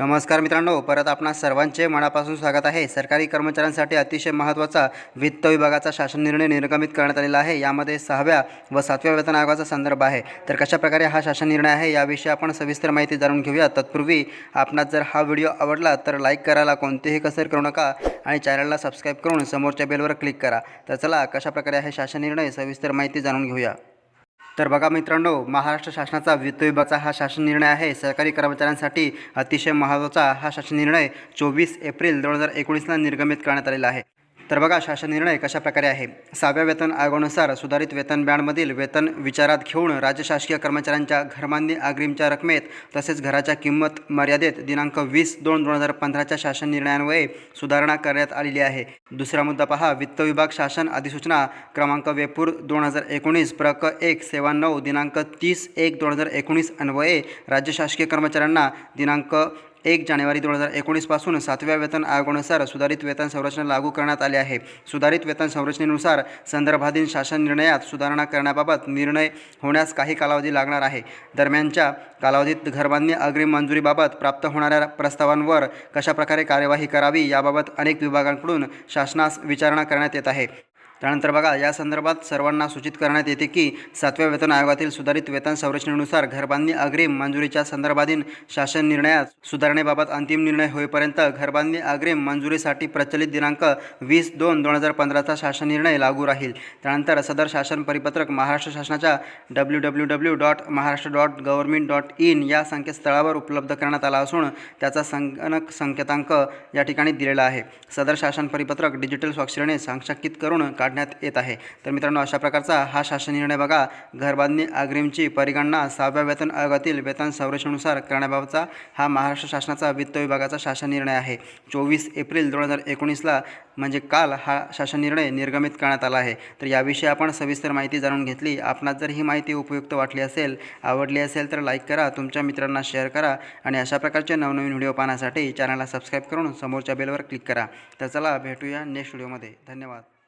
नमस्कार मित्रांनो परत आपणा सर्वांचे मनापासून स्वागत आहे. सरकारी कर्मचाऱ्यांसाठी अतिशय महत्त्वाचा वित्त विभागाचा शासन निर्णय निर्गमित करण्यात आलेला आहे. यामध्ये सहाव्या व सातव्या वेतन आयोगाचा संदर्भ आहे. तर कशाप्रकारे हा शासन निर्णय आहे याविषयी आपण सविस्तर माहिती जाणून घेऊया. तत्पूर्वी आपणास जर हा व्हिडिओ आवडला तर लाईक करायला कोणतीही कसर करू नका आणि चॅनलला सबस्क्राईब करून समोरच्या बेलवर क्लिक करा. तर चला कशाप्रकारे आहे शासन निर्णय सविस्तर माहिती जाणून घेऊया. तर बघा मित्रांनो महाराष्ट्र शासनाचा वित्त विभागाचा हा शासन निर्णय आहे. सरकारी कर्मचाऱ्यांसाठी अतिशय महत्त्वाचा हा शासन निर्णय चोवीस एप्रिल दोन हजार एकोणीसला निर्गमित करण्यात आलेला आहे. तर बघा शासन निर्णय कशाप्रकारे आहे? सहाव्या वेतन आयोगानुसार सुधारित वेतन बँडमधील वेतन विचारात घेऊन राज्य शासकीय कर्मचाऱ्यांच्या घरमान्य अग्रिमच्या रकमेत तसेच घराच्या किंमत मर्यादेत दिनांक वीस दोन दोन हजार पंधराच्या शासन निर्णयान्वये सुधारणा करण्यात आलेली आहे. दुसरा मुद्दा पहा वित्त विभाग शासन अधिसूचना क्रमांक वेपूर दोन हजार एकोणीस प्रक एक सेवा नऊ दिनांक तीस एक दोन हजार एकोणीस अन्वये राज्य शासकीय कर्मचाऱ्यांना दिनांक एक जानेवारी दोन हजार एकोणीसपासून सातव्या वेतन आयोगानुसार सुधारित वेतन संरचना लागू करण्यात आली आहे. सुधारित वेतन संरचनेनुसार संदर्भाधीन शासन निर्णयात सुधारणा करण्याबाबत निर्णय होण्यास काही कालावधी लागणार आहे. दरम्यानच्या कालावधीत घरबांधणी अग्रिम मंजुरीबाबत प्राप्त होणाऱ्या प्रस्तावांवर कशाप्रकारे कार्यवाही करावी याबाबत अनेक विभागांकडून शासनास विचारणा करण्यात येत आहे. त्यानंतर बघा या संदर्भात सर्वांना सूचित करण्यात येते की सातव्या वेतन आयोगातील सुधारित वेतन संरचनेनुसार घरबांधणी अग्रिम मंजुरीच्या संदर्भाधीन शासन निर्णयात सुधारणेबाबत अंतिम निर्णय होईपर्यंत घरबांधणी अग्रिम मंजुरीसाठी प्रचलित दिनांक वीस दोन दोन हजार पंधराचा शासन निर्णय लागू राहील. त्यानंतर सदर शासन परिपत्रक महाराष्ट्र शासनाच्या W W W dot Maharashtra dot government dot in या संकेतस्थळावर उपलब्ध करण्यात आला असून त्याचा संगणक संकेतांक या ठिकाणी दिलेला आहे. सदर शासन परिपत्रक डिजिटल स्वाक्षरीने संक्षकित करून काढण्यात येत आहे. तर मित्रांनो अशा प्रकारचा हा शासन निर्णय बघा. घरबांधणी अग्रिमची परिगणना सहाव्या वेतन आयोगातील वेतन संरचनेनुसार करण्याबाबतचा हा महाराष्ट्र शासनाचा वित्त विभागाचा शासन निर्णय आहे. चोवीस एप्रिल दोन हजार एकोणीसला म्हणजे काल हा शासन निर्णय निर्गमित करण्यात आला आहे. तर याविषयी आपण सविस्तर माहिती जाणून घेतली. आपणास जर ही माहिती उपयुक्त वाटली असेल आवडली असेल तर लाईक करा तुमच्या मित्रांना शेअर करा आणि अशा प्रकारचे नवनवीन व्हिडिओ पाहण्यासाठी चॅनलला सबस्क्राईब करून समोरच्या बेलवर क्लिक करा. तर चला भेटूया नेक्स्ट व्हिडिओमध्ये. धन्यवाद.